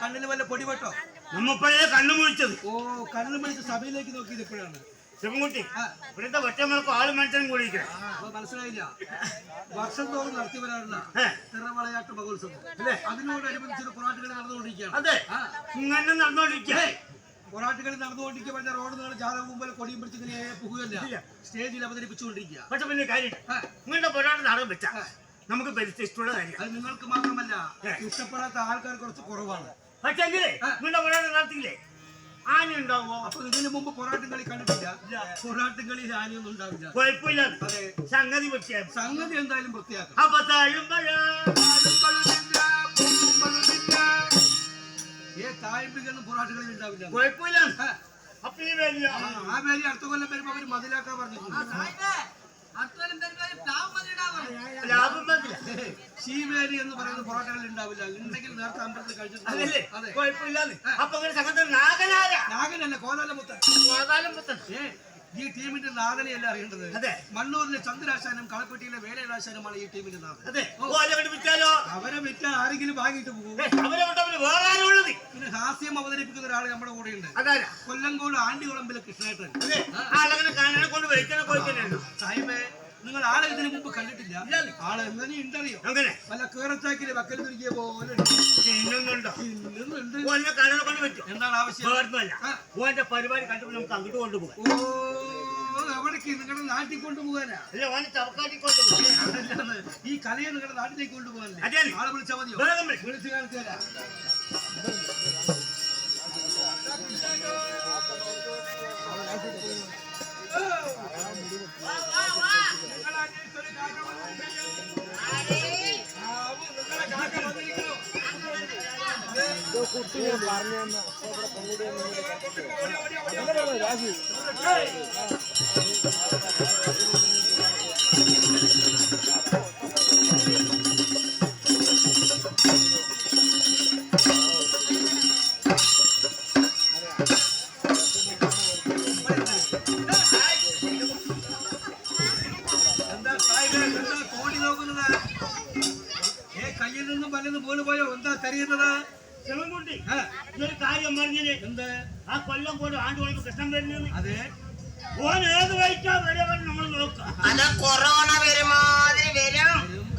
കണ്ണിന് വല്ല പൊടി പെട്ടോ? നമ്മപ്പഴേ കണ്ണു മുഴിച്ചത്. ഓ കണ്ണു മുഴിച്ച് സഭയിലേക്ക് നോക്കിയത് ഇപ്പോഴാണ്. ശിവൻകുട്ടി. ഇവിടുത്തെ ഒറ്റമലക്ക് ആൾ മനുഷ്യനും കൂടി മനസ്സിലായില്ല. വർഷം തോറും നടത്തി വരാറുള്ള. തിറവളയാട്ട് മഹോത്സവം. അല്ലേ? അതിനോടനുബന്ധിച്ച് പൊറാട്ടുകളി നടന്നുകൊണ്ടിരിക്കുകയാണ്. അതെ. ഇങ്ങനെ നടന്നോണ്ടിരിക്കേ പൊറാട്ടുകളി നടന്നുകൊണ്ടിരിക്കുക പറഞ്ഞ റോഡ് നിങ്ങൾ ജാതക മുമ്പിൽ കൊടിയും പിടിച്ച് ഇങ്ങനെ ഇല്ല. പോകുകയല്ല സ്റ്റേജിൽ അവതരിപ്പിച്ചുകൊണ്ടിരിക്കുക. പക്ഷെ പിന്നെ കാര്യം നിങ്ങളുടെ പൊറാട്ട് പോരാട്ടം നടന്നു വെച്ച ആ. നമുക്ക് പരിസ്ഥിതി ഇഷ്ടമുള്ള കാര്യം അത് നിങ്ങൾക്ക് മാത്രമല്ല. ഇഷ്ടപ്പെടാത്ത ആൾക്കാർ കുറച്ച് കുറവാണ്. പക്ഷേ എങ്കിലേ. ഇങ്ങനത്തെ പോരാട്ടം നടത്തിയില്ലേ ആന ഉണ്ടാവോ അപ്പൊ ഇതിന് മുമ്പ് പൊറാട്ടും കളി കണ്ടിട്ടില്ല. പൊറാട്ടും കളി ആനയൊന്നും ഉണ്ടാവില്ല. കുഴപ്പമില്ല. അതെ. സംഗതി വൃത്തിയാക്കും സംഗതി എന്തായാലും വൃത്തിയാക്കും. അപ്പൊ താഴുമ്പഴ ഏ താഴ്പ്പിക്കൊന്നും പൊറാട്ടുകളിൽ ഉണ്ടാവില്ല. കുഴപ്പമില്ല. അപ്പൊ ഈ വലിയ ആ, ആ പേര് അടുത്ത കൊല്ലം വരുമ്പോ അവർ മതിലാക്കാൻ പറഞ്ഞിട്ടുണ്ട്. ലാഭം എന്ന് പറയുന്ന ഉണ്ടാവില്ല. ഉണ്ടെങ്കിൽ നേരത്തെ അമ്പലത്തിൽ അതല്ലേ? കഴിച്ചിട്ടുണ്ട് അതെ. കുഴപ്പമില്ലാന്ന്. അപ്പൊ അങ്ങനെ സംഘത്തിൽ നാഗനാര നാഗനല്ല കോലാല മുത്ത പാതാളം പുത്തൻ. ഏ ഈ ടീമിന്റെ നാഗനെയല്ല അറിയേണ്ടത്? അതെ. മണ്ണൂരിലെ ചന്ദ്രാശാനും കളപ്പെട്ടിയിലെ വേലയാശാനുമാണ് ഈ ടീമിന്റെ നാഗൻ അതെ. വിറ്റാലോ അവരെ വിറ്റാൽ ആരെങ്കിലും വാങ്ങിയിട്ട് പോകും അവരെ വേറെ പിന്നെ ഹാസ്യം അവതരിപ്പിക്കുന്ന ഒരാൾ നമ്മുടെ കൂടെ ഉണ്ട് കൊല്ലംകോട് ആണ്ടികുളമ്പിലെ കൃഷ്ണേട്ടൻ. കൊണ്ട് സാഹിബേ നിങ്ങൾ ആളെ ഇതിനു മുമ്പ് കണ്ടിട്ടില്ല. ആളെ എന്തെങ്കിലും എങ്ങനെ ഉണ്ടറിയോ അങ്ങനെ വല്ല കേറത്താക്കിലെ വക്കൽ തുരുക്കിയ പോലെ എന്താണ് ആവശ്യം? ഓന്റെ പരിപാടി കണ്ടപ്പോൾ നമുക്ക് അങ്ങോട്ട് കൊണ്ടുപോകാം. ഓ എവിടേക്ക് നിങ്ങളുടെ നാട്ടിൽ കൊണ്ടുപോകാനാ? അല്ല ഓനെ ചവക്കാട്ടി ഈ കലയെ നിങ്ങളുടെ നാട്ടിലേക്ക് കൊണ്ടുപോകാനല്ലേ. ആളെ വിളിച്ചാൽ മതിയോ? വിളിച്ചു വിളി. കാണിച്ചു തരാം എന്താ അതെ. ഓൻ ഏത് വഴിക്കാ വരവൻ നമ്മൾ നോക്കാം. അല്ല കൊറോണ വരുമാതിരി വരും.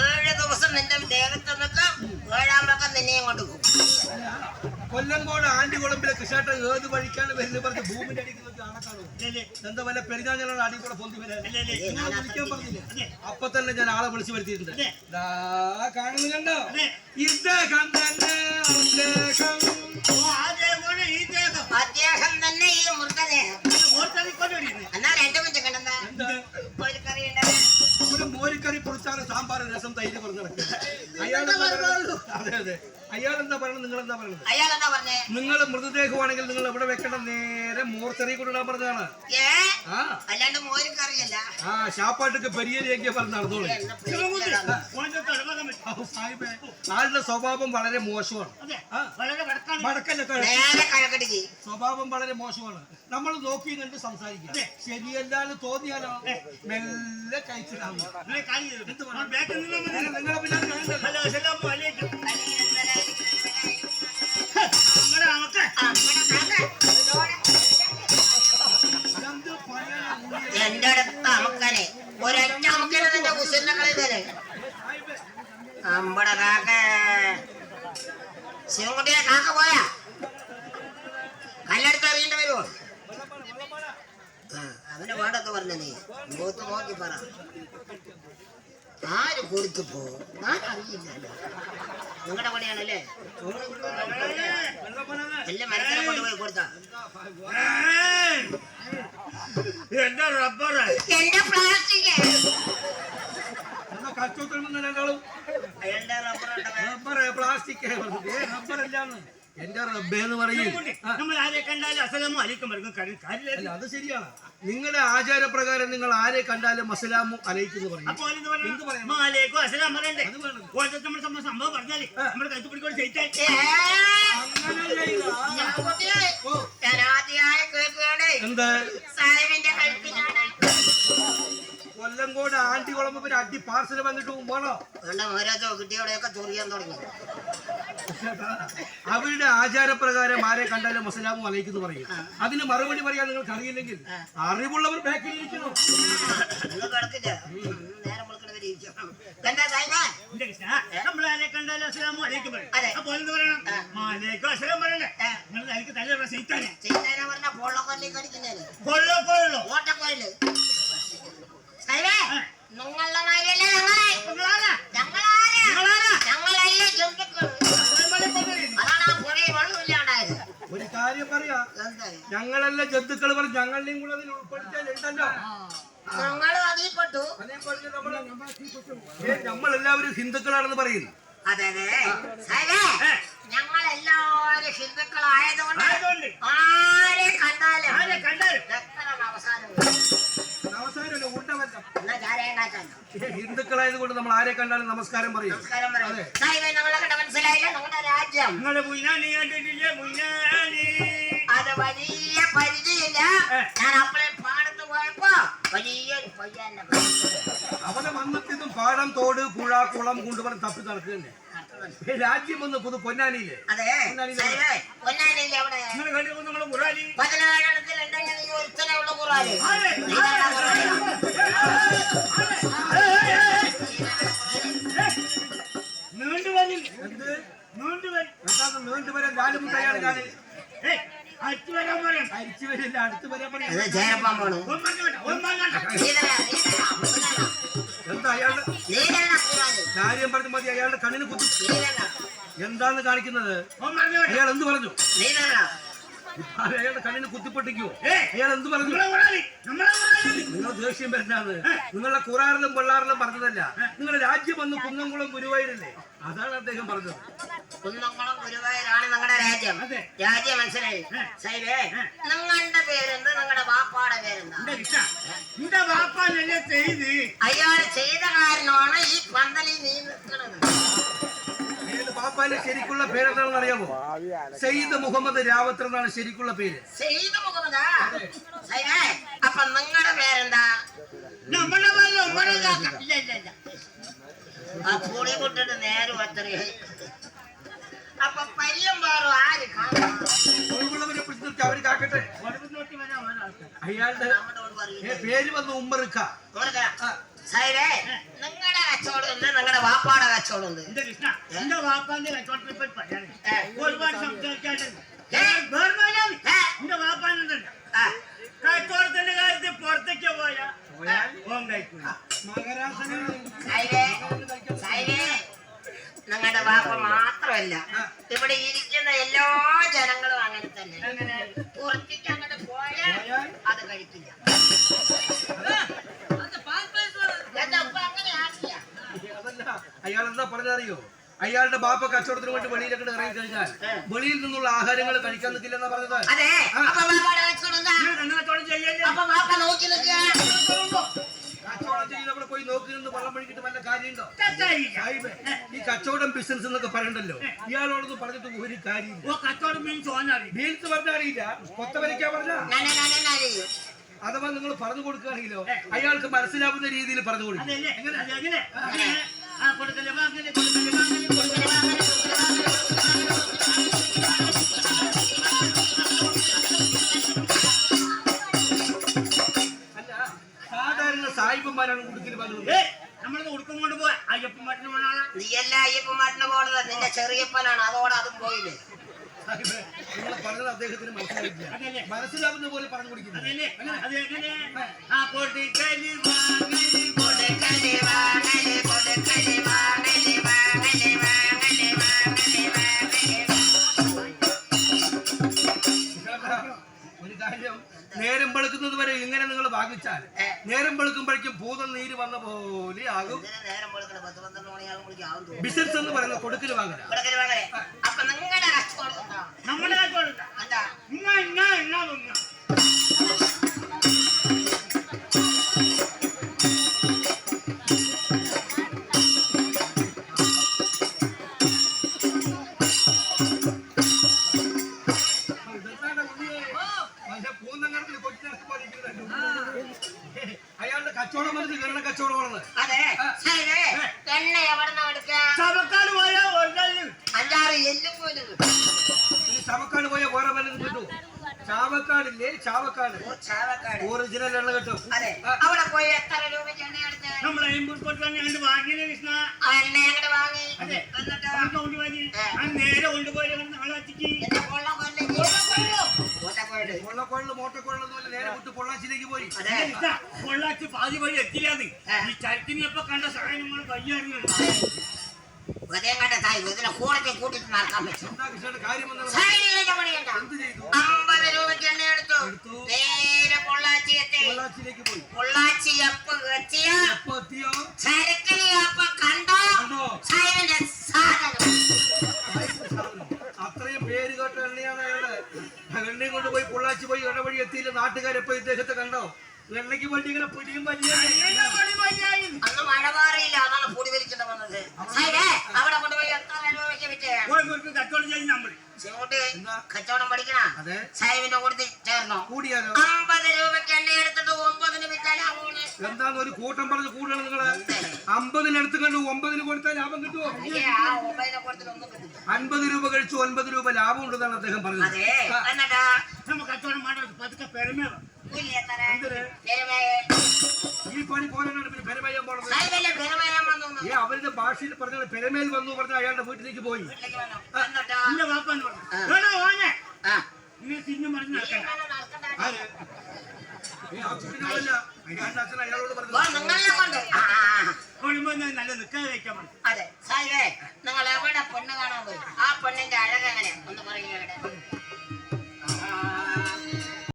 ഏഴ് ദിവസം നിന്റെ ദേഹത്ത് നിൽക്കും. ഏഴാം പക്കം നിന്നെയും കൊണ്ട് പോകും കൊല്ലങ്കോട് ആണ്ടികുളമ്പിലെ കൃഷ്ണേട്ടൻ ഏത് വഴിക്കാണ് വരുന്നത് പറഞ്ഞ് ഭൂമിന്റെ അടിക്ക് എന്താ വല്ല പെരുന്നാളുടെ അടി കൂടെ പൊന്തി വിളിക്കാൻ പറഞ്ഞില്ലേ? അപ്പൊ തന്നെ ഞാൻ ആളെ വിളിച്ചു വരുത്തിയിട്ടുണ്ട്. അതെ. ദാ കാണുന്നില്ലണ്ടോ തന്നെ ഈ എന്നാൽ എന്റെ കണ്ടെന്താ എന്താ? ഒരു മോരിക്കറി പൊളിച്ചാണ് സാമ്പാർ രസം തൈര് പറഞ്ഞു അയാൾ എന്താ പറയുന്നത്? അതെ അതെ. അയാൾ എന്താ പറയുന്നത്? നിങ്ങൾ എന്താ പറയുന്നത്? അയാൾ എന്താ പറഞ്ഞേ? നിങ്ങൾ മൃതദേഹമാണെങ്കിൽ നിങ്ങൾ എവിടെ വെക്കണം നേരെ മോർച്ചറി കൊണ്ടിടാൻ പറഞ്ഞതാണ്. ആ. അല്ലാണ്ട് ഷാപ്പാട്ടൊക്കെ പെരിയരിയൊക്കെ പറഞ്ഞ് നടന്നോളൂ. ആളുടെ സ്വഭാവം വളരെ മോശമാണ്. സ്വഭാവം വളരെ മോശമാണ്. നമ്മൾ നോക്കി കണ്ട് സംസാരിക്കാം ശരിയല്ലാന്ന് തോന്നിയാലോ? മെല്ലെ നിങ്ങളെ. പിന്നെ ഉള്ളിൽ? എന്റെ അടുത്ത് അമക്കനെ ഒരൊറ്റ അമക്കനെ തന്നെ കളി തരേ അമ്പട കാക്ക ശിവൻകുട്ടിയെ കാക്ക പോയാ? കല്ലെടുത്ത് എറിയേണ്ടി വരുമോ അവന്റെ പാടൊക്കെ പറഞ്ഞ നീ. മുഖത്ത് നോക്കി പറ. ആര് കൊടുത്തു പോ? ഞാൻ അറിയില്ലല്ലോ നിങ്ങളുടെ പണിയാണല്ലേ? എല്ലാം മരത്തിനെ കൊണ്ടുപോയി കൊടുത്താ! എന്റെ റബ്ബർ എന്റെ പ്ലാസ്റ്റിക്. എന്നാ കച്ചവടം രണ്ടാളും എന്റെ റബ്ബർ പ്ലാസ്റ്റിക് റബ്ബർ അല്ലാന്ന്. എന്റെ റബ്ബേന്ന് പറയും. ആ, നമ്മൾ ആരെ കണ്ടാലും അസലാമു അലൈക്കും പറയും. കാര്യം കാര്യമില്ല അല്ല അത് ശരിയാണ്. നിങ്ങളുടെ ആചാരപ്രകാരം നിങ്ങൾ ആരെ കണ്ടാലും അസലാമോ അലയിക്കുന്നു പറയും. കൊല്ലങ്കോട് ആണ്ടികുളം ഒരു അടി പാർസൽ വന്നിട്ട് പോണോ മഹാരാജോ കിട്ടിയോടെയൊക്കെ ചൊറിയാൻ തുടങ്ങി. അവരുടെ ആചാരപ്രകാരം ആരെ കണ്ടാലും മുസലാമും അലയിക്കുന്നു പറയും. അതിന് മറുപടി പറയാൻ നിങ്ങൾക്ക് അറിയില്ലെങ്കിൽ അറിവുള്ളവർ ബാക്കിൽ ഇരിക്കുന്നു. കൊള്ളോ കൊള്ളോ ഓട്ടക്കോയിൽ ഒരു കാര്യം പറയാ. ഞങ്ങളെല്ലാം ജന്തുക്കൾ പറഞ്ഞു ഞങ്ങളുടെയും കൂടെ അതിൽ നമ്മൾ ഏ, നമ്മളെല്ലാവരും ഹിന്ദുക്കളാണെന്ന് പറയുന്നു. അതെ അതെ. സാഹിബേ ഞങ്ങളെല്ലാവരും ഹിന്ദുക്കളായതുകൊണ്ട് ആരെ കണ്ടാലും അവസാനം അവസാനം ഹിന്ദുക്കളായത് കൊണ്ട് നമ്മൾ ആരെ കണ്ടാലും നമസ്കാരം പറയും. അതെ. വലിയ പരിചയമില്ല. ഞാൻ അപ്പളെ പാടത്ത് പോയപ്പോ വലിയൊരു പയ്യന്റെ അവനെ വന്നിട്ടും പാടം തോട് പുഴ കുളം കൊണ്ടുപോലെ തപ്പി നടക്കുകയല്ലേ? ഏ, രാജ്യം ഒന്ന് പുതു പൊന്നാനിയില്ലേ? പൊന്നാനില്ലേ അവിടെ. നിങ്ങൾ കണ്ടിരുന്നു നിങ്ങളെ മുറാലി. പതിനാലെണ്ണത്തിൽ ഉണ്ടെങ്കിൽ ഈ ഒരുത്തനെ ഉള്ള കുറവാൽ എന്ത് കാര്യം പറഞ്ഞു മതി അയാളുടെ കണ്ണിന് കുത്തി എന്താന്ന് കാണിക്കുന്നത്? അയാൾ എന്ത് പറഞ്ഞു? അയാളുടെ കണ്ണിന് കുത്തിപ്പൊട്ടിക്കുവോ? അയാൾ എന്ത് പറഞ്ഞു? നിങ്ങൾ ദേഷ്യം വരുന്നത് നിങ്ങളുടെ കുറാറിലും വെള്ളാറിലും പറഞ്ഞതല്ല. നിങ്ങളുടെ രാജ്യം വന്ന് കുന്നംകുളം ഗുരുവായൂരല്ലേ? അതാണ് അദ്ദേഹം പറഞ്ഞത്. കുന്നംകുളം ഗുരുവായൂരാണ് നിങ്ങളുടെ രാജ്യം. രാജ്യം മനസ്സിലായി. സൈബേ നിങ്ങളുടെ പേരെന്ത്? നിങ്ങളുടെ വാപ്പാടെ പേരെന്താ? വാപ്പാനല്ലേ ചെയ്ത്. അയാൾ ചെയ്ത കാരണമാണ് ഈ പന്തലിൽ നീ നിൽക്കുന്നത്. ഏത് ശരിക്കുള്ള ശരിക്കുള്ള പേരെന്താണെന്ന് അറിയാമോ? സെയ്ദ് മുഹമ്മദ് രാവത്ത് എന്നാണ് ശരിക്കുള്ള പേര്. മുഖമതാ സൈബേ അപ്പൊ നിങ്ങളുടെ പേരെന്താ? നമ്മളെ ഇല്ല ഇല്ല ഇല്ല. ആ പുളി കൊട്ടിട്ട് നേരെ അത്രയായി അപ്പൊ പയ്യം പാറും ആര് അവർ കാക്കട്ടെ. അയാളുടെ പേര് വന്ന് ഉമ്മറുക്ക സൈലേ കച്ചവടം ഉണ്ട് നിങ്ങളുടെ വാപ്പാടെ കച്ചവടം ഉണ്ട്. എന്റെ കൃഷ്ണ എന്റെ വാപ്പാന്റെ പറ്റി പറയാൻ. ഒരുപാട് സംസാരിക്കാനുണ്ട്. എന്റെ കച്ചവടത്തിന്റെ കാര്യത്തിൽ പുറത്തേക്ക് പോയാ? കഴിക്കൂല. നിങ്ങളുടെ വാപ്പ മാത്രമല്ല. ഇവിടെ ഇരിക്കുന്ന എല്ലാ ജനങ്ങളും അങ്ങനെ തന്നെ. അങ്ങനെ പുറത്തേക്ക് അങ്ങോട്ട് പോയാൽ? അത് കഴിക്കില്ല. പറഞ്ഞറിയോ? അയാളുടെ ബാപ്പ കച്ചവടത്തിന് വേണ്ടി വെളിയിലൊക്കെ ഇറങ്ങി കഴിഞ്ഞാൽ വെളിയിൽ നിന്നുള്ള ആഹാരങ്ങൾ കഴിക്കാൻ നിൽക്കില്ലെന്നാ പറഞ്ഞത്. കച്ചവടം പോയി നോക്കി നിന്ന് വെള്ളം വല്ല കാര്യമുണ്ടോ? ഈ കച്ചവടം ബിസിനസ് എന്നൊക്കെ പറയണ്ടല്ലോ. ഇയാളോടൊന്നും പറഞ്ഞിട്ട് ഒരു കാര്യം ഓ കച്ചവടം മീൻസ് ഓനറിയും ബീൻസ് പറഞ്ഞ അറിയില്ല. കൊത്ത വരയ്ക്കാൻ പറഞ്ഞ. അഥവാ നിങ്ങൾ പറഞ്ഞു കൊടുക്കുകയാണെങ്കിലോ അയാൾക്ക് മനസ്സിലാവുന്ന രീതിയിൽ പറഞ്ഞു കൊടുക്കും. സാധാരണ സായിപ്പന്മാരാണ് പറഞ്ഞത് ഏ നമ്മളത് ഉടുക്കം കൊണ്ട് പോവാ അയ്യപ്പൻ മട്ടിന് പോണാളാ നീയല്ല അയ്യപ്പന്മാരിന് പോണത് നിന്റെ ചെറിയപ്പനാണ് അതോടെ അതും പോയില്ലേ നിങ്ങൾ പറഞ്ഞത് അദ്ദേഹത്തിന് മനസ്സിലായില്ല മനസ്സിലാവുന്ന പോലെ പറഞ്ഞു കൊടുക്കുന്നത് അതല്ലേ അത് ആ കൊടുക്കൽ വാങ്ങൽ കൊടുക്കൽ വാങ്ങൽ, നേരം വെളുക്കുന്നത് വരെ ഇങ്ങനെ നിങ്ങൾ വാങ്ങിച്ചാൽ നേരം വെളുക്കുമ്പോഴേക്കും ഭൂതം നീര് വന്ന പോലെ ആകും. ബിസിനസ് എന്ന് പറയുന്ന കൊടുക്കൽ വാങ്ങല? നമ്മുടെ എണ്ണ കിട്ടും. അവിടെ പോയി എത്ര രൂപയ്ക്ക് എണ്ണ എടുത്ത്? നമ്മളെ എമ്പൂർക്കോട്ട് തന്നെ കണ്ട് വാങ്ങിയത് കൃഷ്ണ? എണ്ണ അങ്ങോട്ട് വാങ്ങി. അതെ. എന്നിട്ട്? അവർക്ക് കൊണ്ടുപോയി ആ നേരെ കൊണ്ടുപോയി നാളെ വച്ചിക്ക് പൊള്ളാച്ചിലേക്ക് പോയി. പൊള്ളാച്ച് പാതി വഴി എത്തില്ലാന്ന് ഈ ഈ എപ്പൊ കണ്ട സാധനങ്ങൾ കയ്യാറിയാണ് ഉദയം കണ്ട തായി ഇതിനെ കൂടത്തെ കൂട്ടിട്ട് നടക്കാൻ പറ്റും. അമ്പത് രൂപയ്ക്ക് എണ്ണ എടുത്തു. എടുത്തു. നേരെ പൊള്ളാച്ചി എത്തി പോയി. പൊള്ളാച്ചി എപ്പ് എത്തിയ? എപ്പോ എത്തിയോ? ചരക്കിനെ അപ്പൊ കണ്ടോ? കണ്ടോ? സായിലിന്റെ സാധനം. അത്രയും പേര് കേട്ട എണ്ണയാണ് അയാൾ. എണ്ണയും കൊണ്ട് പോയി പൊള്ളാച്ചി പോയി ഇടവഴി വഴി എത്തിയില്ല. നാട്ടുകാരെപ്പോ ഇദ്ദേഹത്തെ കണ്ടോ? എണ്ണയ്ക്ക് വേണ്ടി ഇങ്ങനെ പിടിയും വലിയ അന്ന് മഴ മാറിയില്ല. അതാണ് പൊടി വലിച്ചിട്ട് വന്നത്. അവിടെ കൊണ്ടുപോയി എത്ര രൂപയ്ക്ക് വിറ്റേ കച്ചവടം ചെയ്ത് നമ്മൾ? കച്ചവടം പഠിക്കണ? സാഹിബിന്റെ കൂടെ ചേർന്നോ? കൂടിയാലോ? അമ്പത് രൂപയ്ക്ക് എണ്ണ എടുത്തിട്ട് ഒമ്പതിന് വിറ്റാലാവൂണ് എന്താന്ന് ഒരു കൂട്ടം പറഞ്ഞ് കൂടണം നിങ്ങൾ? അമ്പതിനടുത്ത് കണ്ടു ഒമ്പതിന് കൊടുത്താൽ ലാഭം കിട്ടുമോ അൻപത് രൂപ കഴിച്ചു ഒൻപത് രൂപ ലാഭം ഉണ്ടെന്നാണ് അദ്ദേഹം പറഞ്ഞത്. നമ്മ കച്ചവടം പതുക്കെ പെരുമ ഈ പണി പോലെ പിന്നെ പെരുമയം പോണത്. ഈ അവരുടെ ഭാഷയിൽ പറഞ്ഞ പെരമേൽ വന്നു പറഞ്ഞ അയാളുടെ വീട്ടിലേക്ക് പോയി. എന്റെ വാപ്പാന്ന് പറഞ്ഞു. തിരിഞ്ഞു മറിഞ്ഞ് നിങ്ങൾ എവിടെ പെണ്ണ് കാണാൻ പോയി? ആ പെണ്ണിന്റെ അഴകെങ്ങനെയാ ഒന്ന് പറയുക